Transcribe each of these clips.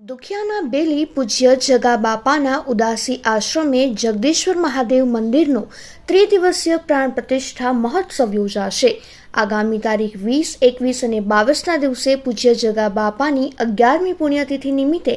દુખિયાના બેલી પૂજ્ય જગા બાપાના ઉદાસી આશ્રમે જગદીશ્વર મહાદેવ મંદિરનો ત્રિદિવસીય પ્રાણ પ્રતિષ્ઠા મહોત્સવ યોજાશે. આગામી તારીખ વીસ, એકવીસ અને બાવીસના દિવસે પૂજ્ય જગા બાપાની અગિયારમી પુણ્યતિથિ નિમિત્તે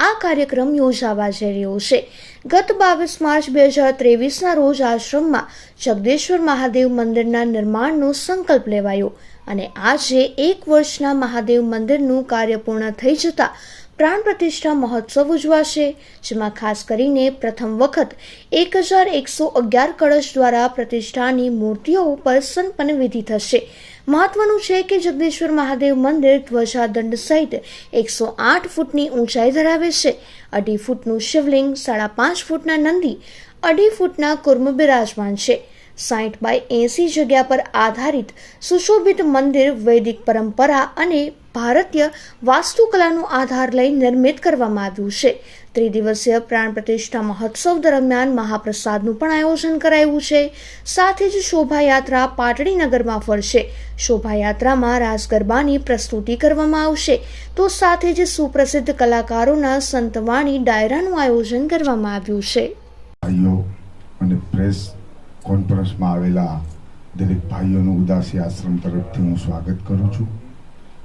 આ કાર્યક્રમ યોજાવા જઈ રહ્યો છે. ગત બાવીસ માર્ચ બે હજાર ત્રેવીસના રોજ આશ્રમમાં જગદેશ્વર મહાદેવ મંદિરના નિર્માણનો સંકલ્પ લેવાયો અને આજે એક વર્ષના મહાદેવ મંદિરનું કાર્ય પૂર્ણ થઈ જતાં પ્રાણ પ્રતિષ્ઠા મહોત્સવ ઉજવાશે, જેમાં ખાસ કરીને પ્રથમ વખત એક હજાર એકસો અગિયાર કળશ દ્વારા પ્રતિષ્ઠાની મૂર્તિઓ ઉપર સંપન્ન વિધિ થશે. મહત્વનું છે કે જગદીશ્વર મહાદેવ મંદિર ધ્વજાદંડ સહિત એકસો આઠ ફૂટની ઊંચાઈ ધરાવે છે. અઢી ફૂટનું શિવલિંગ, સાડા પાંચ ફૂટના નંદી, અઢી ફૂટના કુર્મ બિરાજમાન છે. સાઠ બાય એંસી જગ્યા પર આધારિત સુશોભિત મંદિર, વૈદિક પરંપરા અને ભારતીય વાસ્તુકલાનો આધાર લઈ નિર્મિત કરવામાં આવ્યું છે. ત્રિદિવસીય પ્રાણ પ્રતિષ્ઠા મહોત્સવ દરમિયાન મહાપ્રસાદનું પણ આયોજન કરાયું છે. સાથે જ શોભાયાત્રા પાટડી નગરમાં ફરશે. શોભાયાત્રામાં રાસ ગરબાની પ્રસ્તુતિ કરવામાં આવશે. તો સાથે જ સુપ્રસિદ્ધ કલાકારોના સંતવાણી ડાયરાનું આયોજન કરવામાં આવ્યું છે. ભાઈઓ અને પ્રેસ કોન્ફરન્સમાં આવેલા દરેક ભાઈઓનું ઉદાસી આશ્રમ તરફથી હું સ્વાગત કરું છું.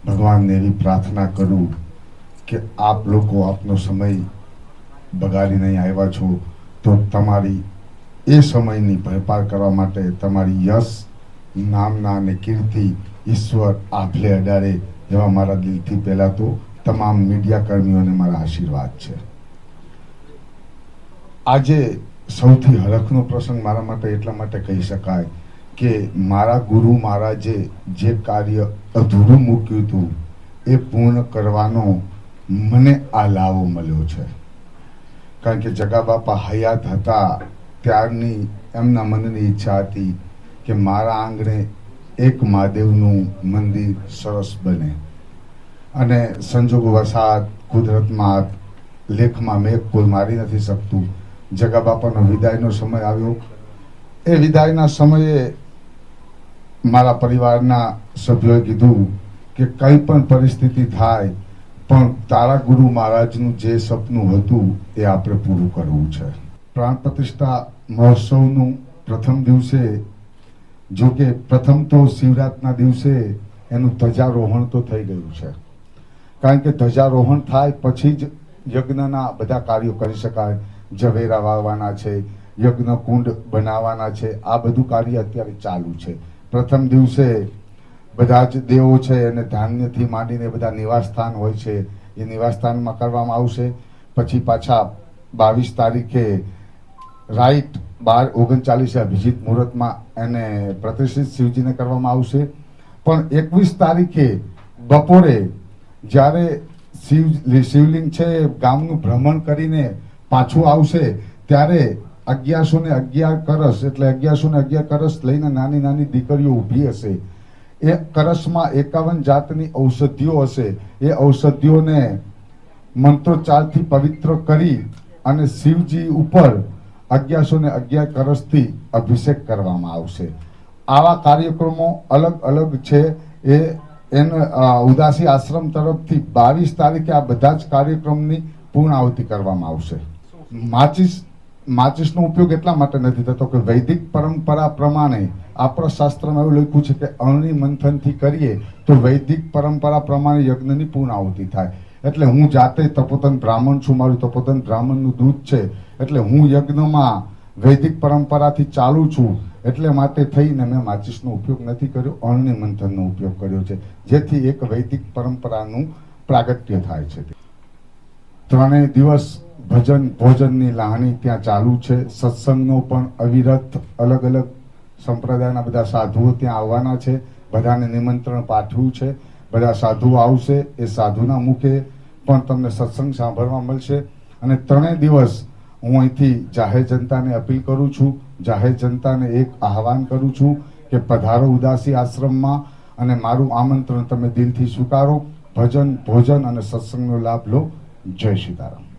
ભગવાનને એવી પ્રાર્થના કરું કે આપ લોકો આપનો સમય બગાડી નહીં આવ્યા છો, તો તમારી એ સમયની ભરપાર કરવા માટે તમારી યશ, નામના અને કીર્તિ ઈશ્વર આભલે અડાડે એવા મારા દિલથી પહેલાં તો તમામ મીડિયા કર્મીઓને મારા આશીર્વાદ છે. આજે સૌથી હરખનો પ્રસંગ મારા માટે એટલા માટે કહી શકાય કે મારા ગુરુ મહારાજે જે કાર્ય અધૂરું મૂક્યું હતું, એ પૂર્ણ કરવાનો મને આ લાવો મળ્યો છે. કારણ કે જગા બાપા હયાત હતા, ત્યારની એમના મનની ઈચ્છા હતી કે મારા આંગણે એક મહાદેવનું મંદિર સરસ બને. અને સંજોગ વસાત કુદરતમાં લેખમાં મેં કોઈ મારી નથી શકતું. જગા બાપાનો વિદાયનો સમય આવ્યો. એ વિદાયના સમયે મારા પરિવારના સભ્યોએ કીધું કે કંઈ પણ પરિસ્થિતિ થાય, પણ તારા ગુરુ મહારાજનું જે સપનું હતું એ આપણે પૂરું કરવું છે. પ્રાણ પ્રતિષ્ઠા મહોત્સવનું પ્રથમ દિવસે, જો કે પ્રથમ તો શિવરાતના દિવસે એનું ધ્વજારોહણ તો થઈ ગયું છે. કારણ કે ધ્વજારોહણ થાય પછી જ યજ્ઞના બધા કાર્યો કરી શકાય. ઝવેરા વાવવાના છે યજ્ઞ કુંડ બનાવવાના છે, આ બધું કાર્ય અત્યારે ચાલુ છે. પ્રથમ દિવસે બધા જ દેવો છે અને ધાન્યથી માંડીને બધા નિવાસસ્થાન હોય છે. એ નિવાસસ્થાનમાં કરવામાં આવશે. પછી પાછા બાવીસ તારીખે રાઈટ બાર ઓગણચાલીસે અભિજીત મુહૂર્તમાં એને પ્રતિષ્ઠિત શિવજીને કરવામાં આવશે. પણ એકવીસ તારીખે બપોરે જ્યારે શિવ શિવલિંગ છે, ગામનું ભ્રમણ કરીને પાછું આવશે, ત્યારે અગિયારસો ને અગિયાર કરસ, એટલે અગિયારસો ને અગિયાર કરસ લઈને નાની નાની દીકરીઓ ઊભી હશે. એ કરસમાં એકાવન જાતની ઔષધિઓ હશે. એ ઔષધિઓને મંત્રોચ્ચારથી પવિત્ર કરી અને શિવજી ઉપર અગિયારસો ને અગિયાર કરસથી અભિષેક કરવામાં આવશે. આવા કાર્યક્રમો અલગ અલગ છે. એ એને ઉદાસી આશ્રમ તરફથી બાવીસ તારીખે આ બધા જ કાર્યક્રમની પૂર્ણાહુતિ કરવામાં આવશે. માચિસ માચિસનો ઉપયોગ એટલા માટે નથી થતો કે વૈદિક પરંપરા પ્રમાણે આપણા શાસ્ત્રમાં એવું લખ્યું છે કે અણની મંથનથી કરીએ તો વૈદિક પરંપરા પ્રમાણે યજ્ઞની પૂર્ણાહુતિ થાય. એટલે હું જાતે તપોતન બ્રાહ્મણ છું, મારું તપોતન બ્રાહ્મણનું દૂધ છે. એટલે હું યજ્ઞમાં વૈદિક પરંપરાથી ચાલુ છું. એટલે માટે થઈને મેં માચિસનો ઉપયોગ નથી કર્યો, અણની મંથનનો ઉપયોગ કર્યો છે. જેથી એક વૈદિક પરંપરાનું પ્રાગટ્ય થાય છે. ત્રણેય દિવસ ભજન, ભોજનની લાહણી ત્યાં ચાલુ છે. સત્સંગનો પણ અવિરત અલગ અલગ સંપ્રદાયના બધા સાધુઓ ત્યાં આવવાના છે. બધાને નિમંત્રણ પાઠવ્યું છે. બધા સાધુઓ આવશે, એ સાધુના મુખે પણ તમને સત્સંગ સાંભળવા મળશે. અને ત્રણેય દિવસ હું અહીંથી જાહેર જનતાને અપીલ કરું છું, જાહેર જનતાને એક આહવાન કરું છું કે પધારો ઉદાસી આશ્રમમાં અને મારું આમંત્રણ તમે દિલથી સ્વીકારો. ભજન, ભોજન અને સત્સંગનો લાભ લો. જય સીતારામ